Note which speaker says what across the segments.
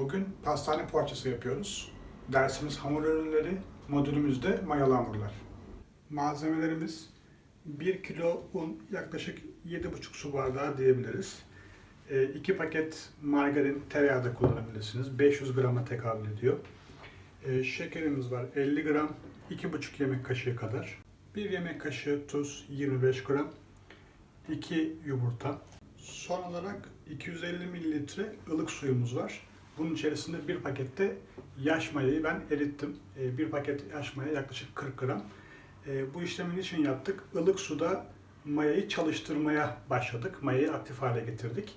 Speaker 1: Bugün pastane poğaçası yapıyoruz. Dersimiz hamur ürünleri, modülümüzde mayalı hamurlar. Malzemelerimiz 1 kilo un, yaklaşık 7,5 su bardağı diyebiliriz. 2 paket margarin, tereyağı da kullanabilirsiniz. 500 grama tekabül ediyor. E, Şekerimiz var 50 gram, 2,5 yemek kaşığı kadar. 1 yemek kaşığı tuz, 25 gram. 2 yumurta. Son olarak 250 mililitre ılık suyumuz var. Bunun içerisinde bir pakette yaş mayayı ben erittim. Ee, Bir paket yaş maya yaklaşık 40 gram. Ee, Bu işlemi için yaptık? Ilık suda mayayı çalıştırmaya başladık. Mayayı aktif hale getirdik.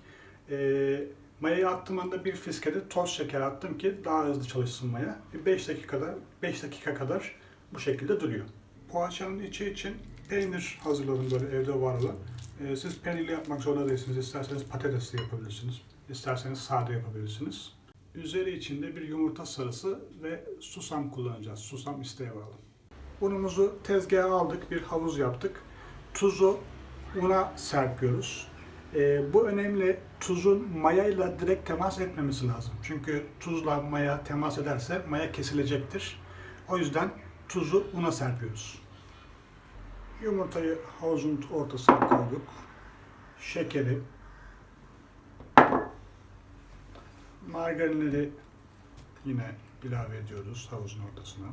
Speaker 1: Ee, Mayayı attığım anda bir fiskede toz şeker attım ki daha hızlı çalışsın maya. 5 dakikada 5 dakika kadar bu şekilde duruyor. Poğaçanın içi için peynir hazırladım böyle evde var olan. Ee, Siz peynirli yapmak zorunda değilsiniz. İsterseniz patatesli yapabilirsiniz. İsterseniz sade yapabilirsiniz. Üzeri içinde bir yumurta sarısı ve susam kullanacağız. Susam isteğe bağlı. Unumuzu tezgaha aldık. Bir havuz yaptık. Tuzu una serpiyoruz. Ee, bu önemli. Tuzun mayayla direkt temas etmemesi lazım. Çünkü tuzla maya temas ederse maya kesilecektir. O yüzden tuzu una serpiyoruz. Yumurtayı havuzun ortasına koyduk. Şekeri, margarinleri yine ilave ediyoruz havuzun ortasına.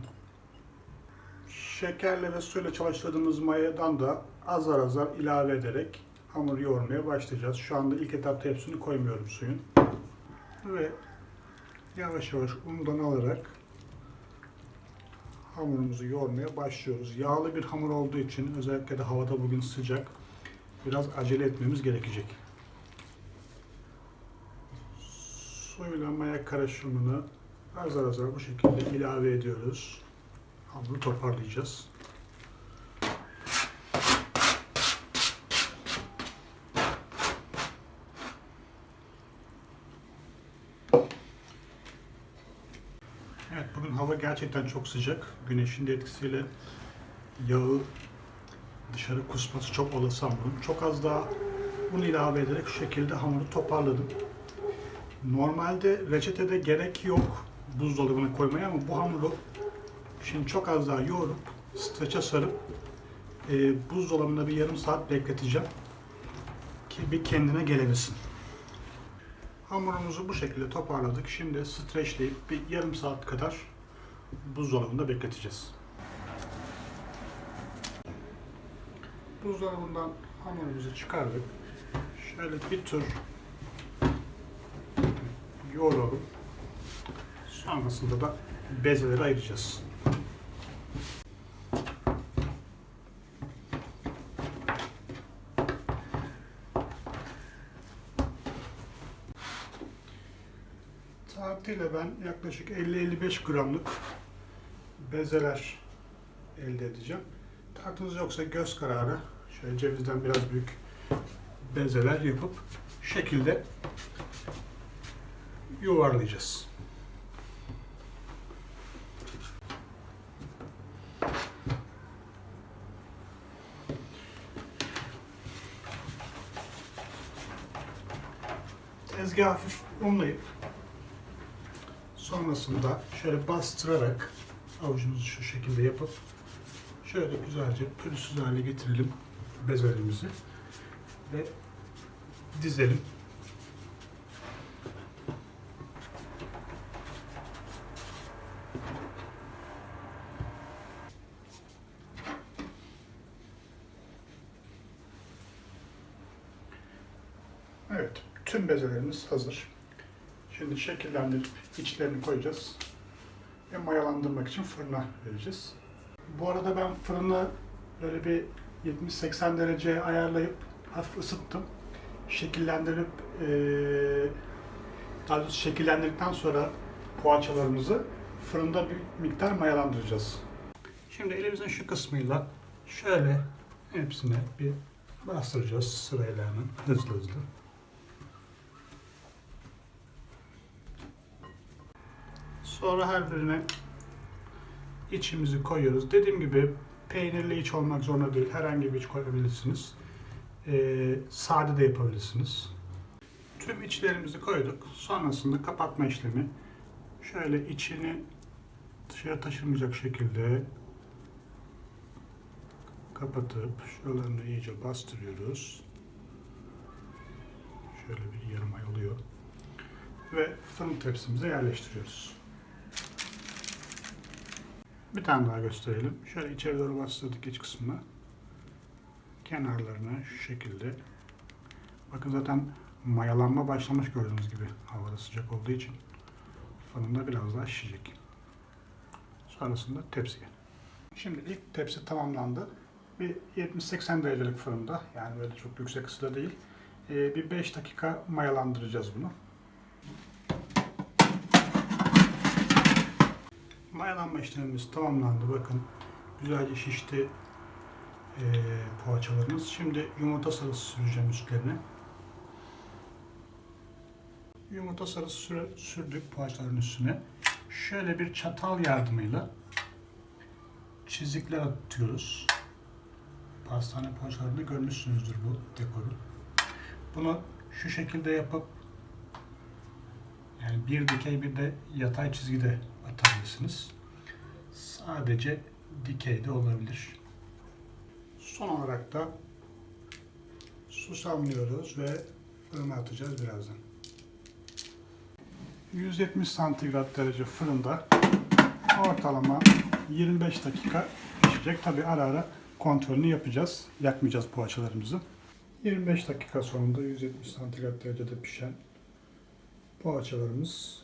Speaker 1: Şekerle ve suyla çalıştırdığımız mayadan da azar azar ilave ederek hamur yoğurmaya başlayacağız. Şu anda ilk etapta hepsini koymuyorum suyun. Ve yavaş yavaş undan alarak hamurumuzu yoğurmaya başlıyoruz. Yağlı bir hamur olduğu için özellikle de havada bugün sıcak biraz acele etmemiz gerekecek. Suyla maya karışımını azar azar bu şekilde ilave ediyoruz. Hamuru toparlayacağız. Evet bugün hava gerçekten çok sıcak. Güneşin de etkisiyle yağı dışarı kusması çok olası hamurun. Çok az daha un ilave ederek şu şekilde hamuru toparladım. Normalde reçetede gerek yok buzdolabına koymaya ama bu hamuru şimdi çok az daha yoğurup streçe sarıp e, buzdolabında bir yarım saat bekleteceğim ki bir kendine gelebilsin. Hamurumuzu bu şekilde toparladık. Şimdi streçleyip bir yarım saat kadar buzdolabında bekleteceğiz. Buzdolabından hamurumuzu çıkardık. Şöyle bir tur yoğuralım. Sonrasında da bezeleri ayıracağız. Saatiyle ben yaklaşık 50-55 gramlık bezeler elde edeceğim. Tartınız yoksa göz kararı şöyle cevizden biraz büyük bezeler yapıp şekilde yuvarlayacağız. Tezgahı hafif unlayıp sonrasında şöyle bastırarak avucumuzu şu şekilde yapıp şöyle güzelce pürüzsüz hale getirelim bezelerimizi ve dizelim. Evet, tüm bezelerimiz hazır. Şimdi şekillendirip içlerini koyacağız ve mayalandırmak için fırına vereceğiz. Bu arada ben fırını böyle bir 70-80 dereceye ayarlayıp hafif ısıttım. Şekillendirip eee daha doğrusu şekillendirdikten sonra poğaçalarımızı fırında bir miktar mayalandıracağız. Şimdi elimizin şu kısmıyla şöyle hepsine bir bastıracağız sırayla hemen hızlı hızlı. Sonra her birine içimizi koyuyoruz. Dediğim gibi peynirli iç olmak zorunda değil. Herhangi bir iç koyabilirsiniz. Ee, sade de yapabilirsiniz. Tüm içlerimizi koyduk. Sonrasında kapatma işlemi. Şöyle içini dışarı taşırmayacak şekilde kapatıp şuralarını iyice bastırıyoruz. Şöyle bir yarım ay oluyor. Ve fırın tepsimize yerleştiriyoruz. Bir tane daha gösterelim. Şöyle içeri doğru bastırdık iç kısmına. Kenarlarına şu şekilde. Bakın zaten mayalanma başlamış gördüğünüz gibi. Havada sıcak olduğu için fırında biraz daha şişecek. Sonrasında tepsiye. Şimdi ilk tepsi tamamlandı. Bir 70-80 derecelik fırında yani böyle çok yüksek ısıda değil. Ee, bir 5 dakika mayalandıracağız bunu. Mayalanma işlemimiz tamamlandı. Bakın güzelce şişti ee, poğaçalarımız. Şimdi yumurta sarısı süreceğim üstlerine. Yumurta sarısı süre- sürdük poğaçaların üstüne. Şöyle bir çatal yardımıyla çizikler atıyoruz. Pastane poğaçalarında görmüşsünüzdür bu dekoru. Bunu şu şekilde yapıp yani bir dikey bir de yatay çizgide atabilirsiniz. Sadece dikey de olabilir. Son olarak da susamlıyoruz ve fırına atacağız birazdan. 170 santigrat derece fırında ortalama 25 dakika pişecek. Tabi ara ara kontrolünü yapacağız. Yakmayacağız poğaçalarımızı. 25 dakika sonunda 170 santigrat derecede pişen poğaçalarımız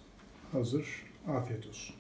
Speaker 1: hazır. Afiyet olsun.